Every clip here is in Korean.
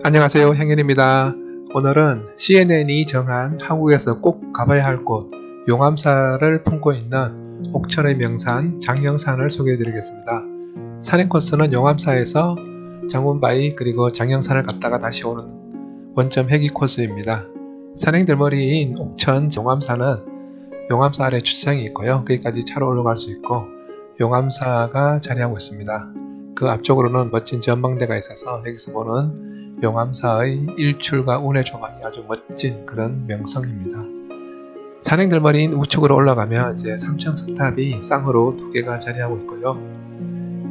안녕하세요 행일입니다. 오늘은 CNN이 정한 한국에서 꼭 가봐야 할 곳 용암사를 품고 있는 옥천의 명산 장영산을 소개해 드리겠습니다. 산행 코스는 용암사에서 장문바위 그리고 장영산을 갔다가 다시 오는 원점 회기 코스입니다. 산행 들머리인 옥천 용암사는 용암사 아래 주차장이 있고요. 거기까지 차로 올라갈 수 있고 용암사가 자리하고 있습니다. 그 앞쪽으로는 멋진 전망대가 있어서 여기서 보는 용암사의 일출과 운의 조망이 아주 멋진 그런 명성입니다. 산행 들머리인 우측으로 올라가면 이제 삼층 석탑이 쌍으로 두 개가 자리하고 있고요.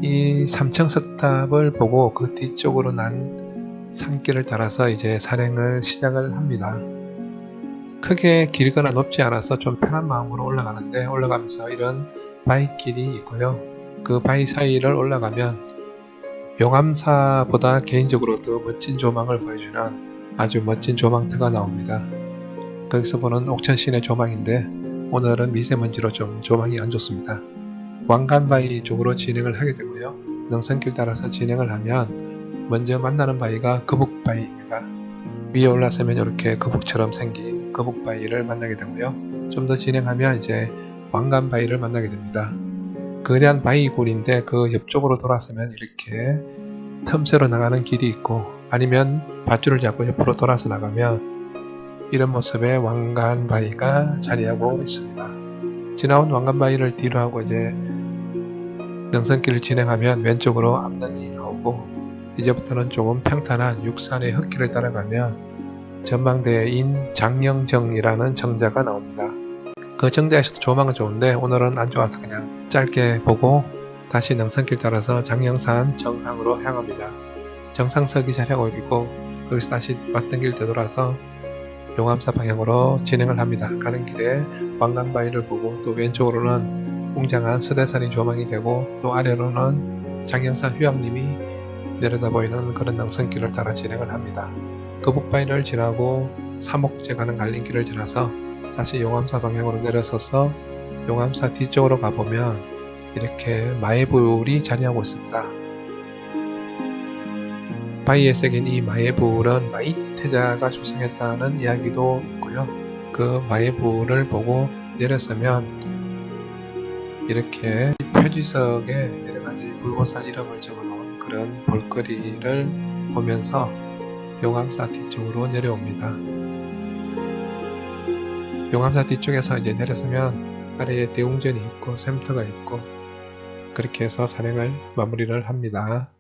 이 삼층 석탑을 보고 그 뒤쪽으로 난 산길을 따라서 이제 산행을 시작을 합니다. 크게 길거나 높지 않아서 좀 편한 마음으로 올라가는데 올라가면서 이런 바위길이 있고요. 그 바위 사이를 올라가면 용암사보다 개인적으로 더 멋진 조망을 보여주는 아주 멋진 조망터가 나옵니다. 거기서 보는 옥천 시내 조망인데 오늘은 미세먼지로 좀 조망이 안 좋습니다. 왕관바위 쪽으로 진행을 하게 되고요. 능선길 따라서 진행을 하면 먼저 만나는 바위가 거북바위입니다. 위에 올라서면 이렇게 거북처럼 생긴 거북바위를 만나게 되고요. 좀 더 진행하면 이제 왕관바위를 만나게 됩니다. 거대한 바위굴인데 그 옆쪽으로 돌아서면 이렇게 틈새로 나가는 길이 있고 아니면 밧줄을 잡고 옆으로 돌아서 나가면 이런 모습의 왕관 바위가 자리하고 있습니다. 지나온 왕관 바위를 뒤로 하고 이제 능선길을 진행하면 왼쪽으로 앞단이 나오고 이제부터는 조금 평탄한 육산의 흙길을 따라가면 전망대인 장영정이라는 정자가 나옵니다. 그 정자에서도 조망은 좋은데 오늘은 안 좋아서 그냥 짧게 보고 다시 능선길 따라서 장영산 정상으로 향합니다. 정상석이 자리하고 있고 거기서 다시 왔던 길 되돌아서 용암사 방향으로 진행을 합니다. 가는 길에 왕강바위를 보고 또 왼쪽으로는 웅장한 서대산이 조망이 되고 또 아래로는 장영산 휴양림이 내려다 보이는 그런 능선길을 따라 진행을 합니다. 거북바위를 지나고 사목제 가는 갈림길을 지나서 다시 용암사 방향으로 내려서서 용암사 뒤쪽으로 가보면 이렇게 마애불이 자리하고 있습니다. 바위에 새긴 이 마애불은 마이태자가 조성했다는 이야기도 있고요. 그 마애불을 보고 내려서면 이렇게 표지석에 여러 가지 불보살 이름을 적어놓은 그런 볼거리를 보면서 용암사 뒤쪽으로 내려옵니다. 용암사 뒤쪽에서 이제 내려서면 아래에 대웅전이 있고 샘터가 있고 그렇게 해서 산행을 마무리를 합니다.